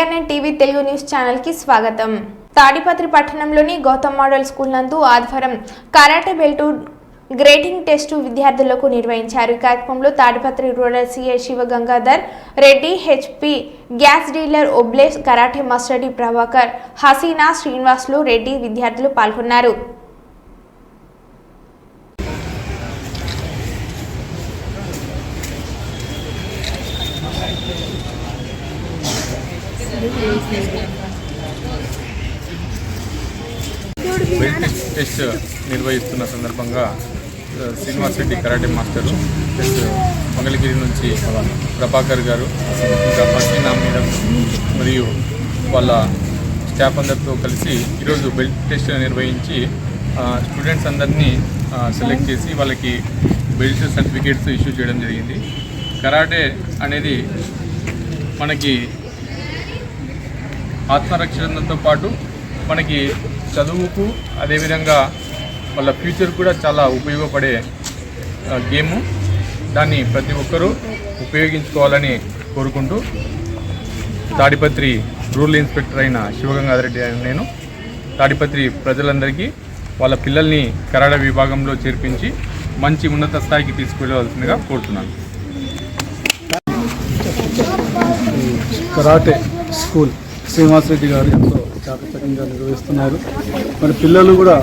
TV Telugu news ఛానల్కి స్వాగతం. తాడిపత్రి పట్టణంలోని గౌతమ్ మోడల్ స్కూల్ నందు ఆదివారం కరాటే బెల్టు గ్రేడింగ్ టెస్టు విద్యార్థులకు నిర్వహించారు. ఈ కార్యక్రమంలో Tadipatri rural CI Shiva Gangadhar Reddy HP gas dealer Obles karate master D Prabhakar Haseena Srinivasulu Reddy విద్యార్థులు పాల్గొన్నారు. వెయిట్ టెస్ట్ నిర్వహిస్తున్న సందర్భంగా Srinivas Reddy karate master plus Mangalagiri నుంచి ప్రభాకర్ గారు ఇంకా ఫస్టీనా మేడం మరియు వాళ్ళ స్టాఫ్ అందరితో కలిసి ఈరోజు బెల్ట్ టెస్ట్ నిర్వహించి స్టూడెంట్స్ అందరినీ సెలెక్ట్ చేసి వాళ్ళకి బెల్ట్ సర్టిఫికేట్స్ ఇష్యూ చేయడం జరిగింది. కరాటే అనేది మనకి ఆత్మరక్షణతో పాటు మనకి చదువుకు అదేవిధంగా వాళ్ళ ఫ్యూచర్ కూడా చాలా ఉపయోగపడే గేము. దాన్ని ప్రతి ఒక్కరూ ఉపయోగించుకోవాలని కోరుకుంటూ తాడిపత్రి రూరల్ ఇన్స్పెక్టర్ అయిన శివగంగాధరెడ్డి అయిన నేను తాడిపత్రి ప్రజలందరికీ వాళ్ళ పిల్లల్ని కరాడ విభాగంలో చేర్పించి మంచి ఉన్నత స్థాయికి తీసుకువెళ్ళవలసిందిగా కోరుతున్నాను. Karate school. శ్రీనివాస్ రెడ్డి గారు ఎంతో చాకచక్యంగా నిర్వహిస్తున్నారు. మరి పిల్లలు కూడా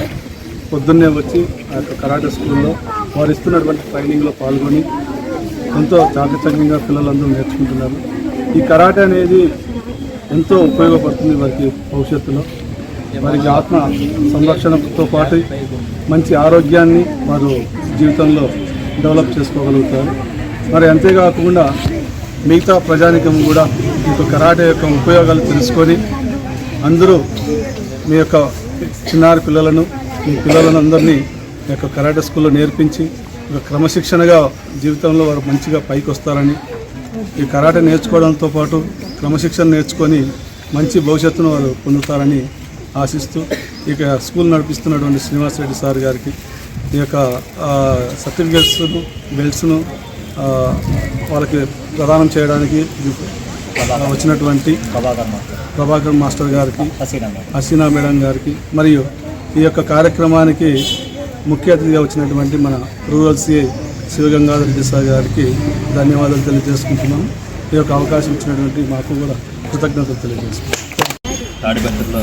పొద్దున్నే వచ్చి ఆ యొక్క కరాటే స్కూల్లో వారు ఇస్తున్నటువంటి ట్రైనింగ్లో పాల్గొని ఎంతో చాకచక్యంగా పిల్లలందరూ నేర్చుకుంటున్నారు. ఈ కరాటే అనేది ఎంతో ఉపయోగపడుతుంది వారికి భవిష్యత్తులో. వారికి ఆత్మ సంరక్షణతో పాటు మంచి ఆరోగ్యాన్ని వారు జీవితంలో డెవలప్ చేసుకోగలుగుతారు. మరి అంతేకాకుండా మిగతా ప్రజానికం కూడా మీకు కరాటే యొక్క ఉపయోగాలు తెలుసుకొని అందరూ మీ యొక్క చిన్నారి పిల్లలను మీ పిల్లలను అందరినీ మీ యొక్క కరాటే స్కూల్లో నేర్పించి ఒక క్రమశిక్షణగా జీవితంలో వారు మంచిగా పైకి వస్తారని ఈ కరాటే నేర్చుకోవడంతో పాటు క్రమశిక్షణ నేర్చుకొని మంచి భవిష్యత్తును వారు పొందుతారని ఆశిస్తూ ఇక స్కూల్ నడిపిస్తున్నటువంటి శ్రీనివాస్ రెడ్డి సార్ గారికి ఈ యొక్క సర్టిఫికేట్స్ను బెల్ట్స్ను వాళ్ళకి ప్రదానం చేయడానికి వచ్చినటువంటి ప్రభాకర్ మాస్టర్. గారికి హసీనా మేడం. గారికి మరియు ఈ యొక్క కార్యక్రమానికి ముఖ్య అతిథిగా వచ్చినటువంటి మన రూరల్ సిఐ శివగంగాధర్ సార్ గారికి ధన్యవాదాలు తెలియజేసుకుంటున్నాము ఈ యొక్క అవకాశం ఇచ్చినటువంటి మాకు కూడా కృతజ్ఞతలు తెలియజేసుకుంటున్నాం. తాడిపత్రిలో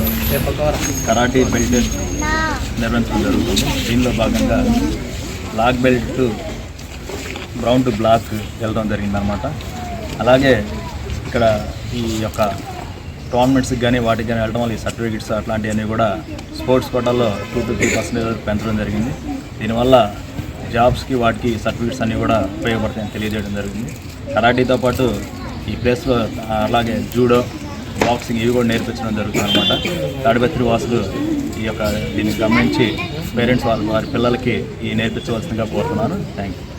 కరాటీ బెల్ట్ టెస్ట్ నిర్వహించడం జరుగుతుంది. దీనిలో భాగంగా black belt brown to black వెళ్ళడం జరిగిందనమాట అలాగే ఇక్కడ ఈ యొక్క టోర్నమెంట్స్కి కానీ వాటికి కానీ వెళ్ళడం వల్ల ఈ సర్టిఫికెట్స్ అట్లాంటివన్నీ కూడా స్పోర్ట్స్ కోటాల్లో టూ టు త్రీ పర్సెంటేజ్ పెంచడం జరిగింది. దీనివల్ల జాబ్స్కి వాటికి సర్టిఫికెట్స్ అన్నీ కూడా ఉపయోగపడతాయని తెలియజేయడం జరిగింది. కరాటీతో పాటు ఈ ప్లేస్లో అలాగే జూడో బాక్సింగ్ ఇవి కూడా నేర్పించడం జరుగుతుంది అనమాట తాడిపత్రి వాసులు ఈ యొక్క దీన్ని గమనించి పేరెంట్స్ వాళ్ళు వారి పిల్లలకి ఈ నేర్పించవలసిందిగా కోరుతున్నాను. Thank you